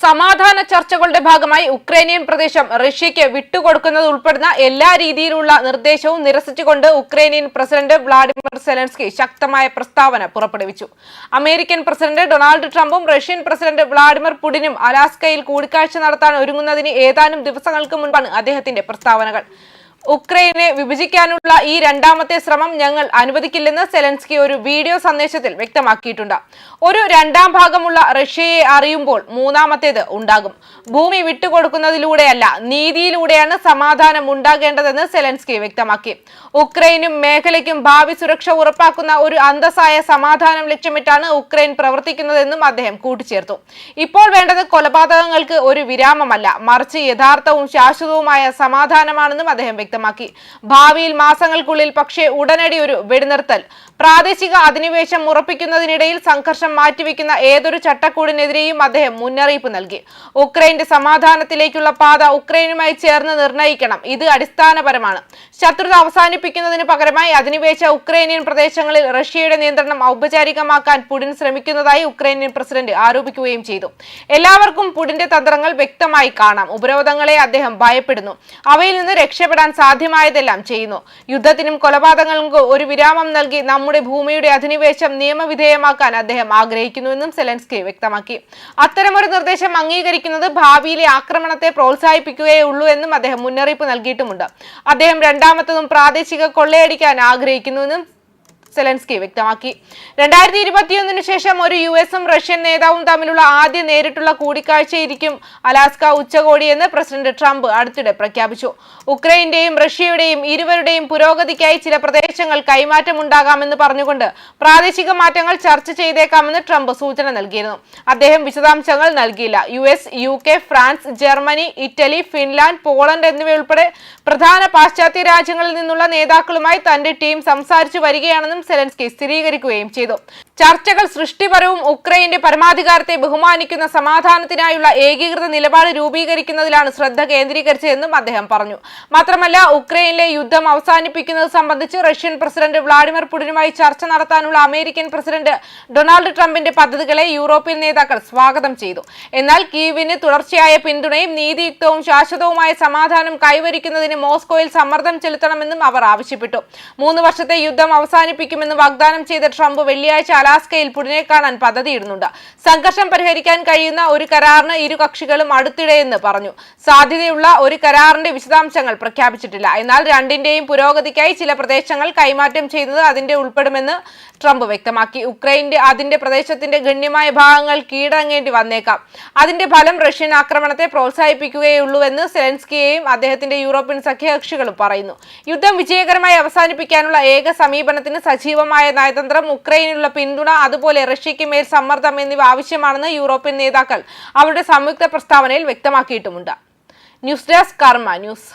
സമാധാന ചർച്ചകളുടെ ഭാഗമായി ഉക്രൈനിയൻ പ്രദേശം റഷ്യയ്ക്ക് വിട്ടുകൊടുക്കുന്നത് ഉൾപ്പെടുന്ന എല്ലാ രീതിയിലുള്ള നിർദ്ദേശവും നിരസിച്ചുകൊണ്ട് ഉക്രൈനിയൻ പ്രസിഡന്റ് വ്ളാഡിമിർ സെലൻസ്കി ശക്തമായ പ്രസ്താവന പുറപ്പെടുവിച്ചു. അമേരിക്കൻ പ്രസിഡന്റ് ഡൊണാൾഡ് ട്രംപും റഷ്യൻ പ്രസിഡന്റ് വ്ളാഡിമിർ പുടിനും അലാസ്കയിൽ കൂടിക്കാഴ്ച നടത്താൻ ഒരുങ്ങുന്നതിന് ഏതാനും ദിവസങ്ങൾക്ക് മുൻപാണ് അദ്ദേഹത്തിന്റെ പ്രസ്താവനകൾ. ഉക്രൈനെ വിഭജിക്കാനുള്ള ഈ രണ്ടാമത്തെ ശ്രമം ഞങ്ങൾ അനുവദിക്കില്ലെന്ന് സെലൻസ്കി ഒരു വീഡിയോ സന്ദേശത്തിൽ വ്യക്തമാക്കിയിട്ടുണ്ട്. ഒരു രണ്ടാം ഭാഗമുള്ള റഷ്യയെ അറിയുമ്പോൾ മൂന്നാമത്തേത് ഉണ്ടാകും. ഭൂമി വിട്ടുകൊടുക്കുന്നതിലൂടെയല്ല നീതിയിലൂടെയാണ് സമാധാനം ഉണ്ടാകേണ്ടതെന്ന് സെലൻസ്കി വ്യക്തമാക്കി. ഉക്രൈനും മേഖലയ്ക്കും ഭാവി സുരക്ഷ ഉറപ്പാക്കുന്ന ഒരു അന്തസ്സായ സമാധാനം ലക്ഷ്യമിട്ടാണ് ഉക്രൈൻ പ്രവർത്തിക്കുന്നതെന്നും അദ്ദേഹം കൂട്ടിച്ചേർത്തു. ഇപ്പോൾ വേണ്ടത് കൊലപാതകങ്ങൾക്ക് ഒരു വിരാമമല്ല മറിച്ച് യഥാർത്ഥവും ശാശ്വതവുമായ സമാധാനമാണെന്നും അദ്ദേഹം വ്യക്തമാക്കി. ഭാവിയിൽ മാസങ്ങൾക്കുള്ളിൽ പക്ഷേ ഉടനടി ഒരു വെടിനിർത്തൽ. പ്രാദേശിക അധിനിവേശം ഉറപ്പിക്കുന്നതിനിടയിൽ സംഘർഷം മാറ്റിവെക്കുന്ന ഏതൊരു ചട്ടക്കൂടിനെതിരെയും അദ്ദേഹം മുന്നറിയിപ്പ് നൽകി. ഉക്രൈന്റെ സമാധാനത്തിലേക്കുള്ള പാത ഉക്രൈനുമായി ചേർന്ന് നിർണയിക്കണം ഇത് അടിസ്ഥാനപരമാണ്. ശത്രുത അവസാനിപ്പിക്കുന്നതിന് പകരമായി അധിനിവേശ ഉക്രൈനിയൻ പ്രദേശങ്ങളിൽ റഷ്യയുടെ നിയന്ത്രണം ഔപചാരികമാക്കാൻ പുടിൻ ശ്രമിക്കുന്നതായി ഉക്രൈനിയൻ പ്രസിഡന്റ് ആരോപിക്കുകയും ചെയ്തു. എല്ലാവർക്കും പുടിന്റെ തന്ത്രങ്ങൾ വ്യക്തമായി കാണാം. ഉപരോധങ്ങളെ അദ്ദേഹം ഭയപ്പെടുന്നു. അവയിൽ നിന്ന് രക്ഷപ്പെടാൻ സാധ്യമായതെല്ലാം ചെയ്യുന്നു. യുദ്ധത്തിനും കൊലപാതകങ്ങൾക്കും ഒരു വിരാമം നൽകി നമ്മുടെ ഭൂമിയുടെ അധിനിവേശം നിയമവിധേയമാക്കാൻ അദ്ദേഹം ആഗ്രഹിക്കുന്നുവെന്നും സെലൻസ്കി വ്യക്തമാക്കി. അത്തരമൊരു നിർദ്ദേശം അംഗീകരിക്കുന്നത് ഭാവിയിലെ ആക്രമണത്തെ പ്രോത്സാഹിപ്പിക്കുകയേ ഉള്ളൂ എന്നും അദ്ദേഹം മുന്നറിയിപ്പ് നൽകിയിട്ടുമുണ്ട്. അദ്ദേഹം രണ്ടാമത്തതും പ്രാദേശിക കൊള്ളയടിക്കാൻ ആഗ്രഹിക്കുന്നുവെന്നും സെലൻസ്കി വ്യക്തമാക്കി. രണ്ടായിരത്തി ഇരുപത്തിയൊന്നിനു ശേഷം ഒരു യു എസും റഷ്യൻ നേതാവും തമ്മിലുള്ള ആദ്യ നേരിട്ടുള്ള കൂടിക്കാഴ്ചയായിരിക്കും അലാസ്ക ഉച്ചകോടിയെന്ന് പ്രസിഡന്റ് ട്രംപ് അടുത്തിടെ പ്രഖ്യാപിച്ചു. ഉക്രൈന്റെയും റഷ്യയുടെയും ഇരുവരുടെയും പുരോഗതിക്കായി ചില പ്രദേശങ്ങൾ കൈമാറ്റമുണ്ടാകാമെന്ന് പറഞ്ഞുകൊണ്ട് പ്രാദേശിക മാറ്റങ്ങൾ ചർച്ച ചെയ്തേക്കാമെന്ന് ട്രംപ് സൂചന നൽകിയിരുന്നു. അദ്ദേഹം വിശദാംശങ്ങൾ നൽകിയില്ല. U S U K France Germany Italy Finland Poland എന്നിവയുൾപ്പെടെ പ്രധാന പാശ്ചാത്യ രാജ്യങ്ങളിൽ നിന്നുള്ള നേതാക്കളുമായി തന്റെ ടീം സംസാരിച്ചു വരികയാണെന്നും സെലൻസ്കി സ്ഥിരീകരിക്കുകയും ചെയ്തു. ചർച്ചകൾ സൃഷ്ടിപരവും ഉക്രൈന്റെ പരമാധികാരത്തെ ബഹുമാനിക്കുന്ന സമാധാനത്തിനായുള്ള ഏകീകൃത നിലപാട് രൂപീകരിക്കുന്നതിലാണ് ശ്രദ്ധ കേന്ദ്രീകരിച്ചതെന്നും അദ്ദേഹം പറഞ്ഞു. മാത്രമല്ല ഉക്രൈനിലെ യുദ്ധം അവസാനിപ്പിക്കുന്നത് സംബന്ധിച്ച് റഷ്യൻ പ്രസിഡന്റ് വ്ളാഡിമിർ പുടിനുമായി ചർച്ച നടത്താനുള്ള അമേരിക്കൻ പ്രസിഡന്റ് ഡൊണാൾഡ് ട്രംപിന്റെ പദ്ധതികളെ യൂറോപ്യൻ നേതാക്കൾ സ്വാഗതം ചെയ്തു. എന്നാൽ കീവിന് തുടർച്ചയായ പിന്തുണയും നീതിയുക്തവും ശാശ്വതവുമായ സമാധാനം കൈവരിക്കുന്നതിന് മോസ്കോയിൽ സമ്മർദ്ദം ചെലുത്തണമെന്നും അവർ ആവശ്യപ്പെട്ടു. മൂന്ന് വർഷത്തെ യുദ്ധം അവസാനിപ്പിക്കുമെന്ന് വാഗ്ദാനം ചെയ്ത ട്രംപ് വെള്ളിയാഴ്ച അലാസ്കയിൽ പുടിനെ കാണാൻ പദ്ധതിയിടുന്നുണ്ട്. സംഘർഷം പരിഹരിക്കാൻ കഴിയുന്ന ഒരു കരാറിന് ഇരു കക്ഷികളും അടുത്തിടെയെന്ന് പറഞ്ഞു. സാധ്യതയുള്ള ഒരു കരാറിന്റെ വിശദാംശങ്ങൾ പ്രഖ്യാപിച്ചിട്ടില്ല. എന്നാൽ രണ്ടിന്റെയും പുരോഗതിക്കായി ചില പ്രദേശങ്ങൾ കൈമാറ്റം ചെയ്യുന്നത് അതിന്റെ ഉൾപ്പെടുമെന്ന് ട്രംപ് വ്യക്തമാക്കി. ഉക്രൈന്റെ അതിന്റെ പ്രദേശത്തിന്റെ ഗണ്യമായ ഭാഗങ്ങൾ കീഴടങ്ങേണ്ടി വന്നേക്കാം. അതിന്റെ ഫലം റഷ്യൻ ആക്രമണത്തെ പ്രോത്സാഹിപ്പിക്കുകയുള്ളൂവെന്ന് സെലൻസ്കിയെയും അദ്ദേഹത്തിന്റെ യൂറോപ്യൻ സഖ്യകക്ഷികളും പറയുന്നു. യുദ്ധം വിജയകരമായി അവസാനിപ്പിക്കാനുള്ള ഏക സമീപനത്തിന് സജീവമായ നയതന്ത്രം ഉക്രൈനിലുള്ള പിന്തുണ അതുപോലെ റഷ്യയ്ക്ക് മേൽ സമ്മർദ്ദം എന്നിവ ആവശ്യമാണെന്ന് യൂറോപ്യൻ നേതാക്കൾ അവരുടെ സംയുക്ത പ്രസ്താവനയിൽ വ്യക്തമാക്കിയിട്ടുമുണ്ട്. News desk Karma news.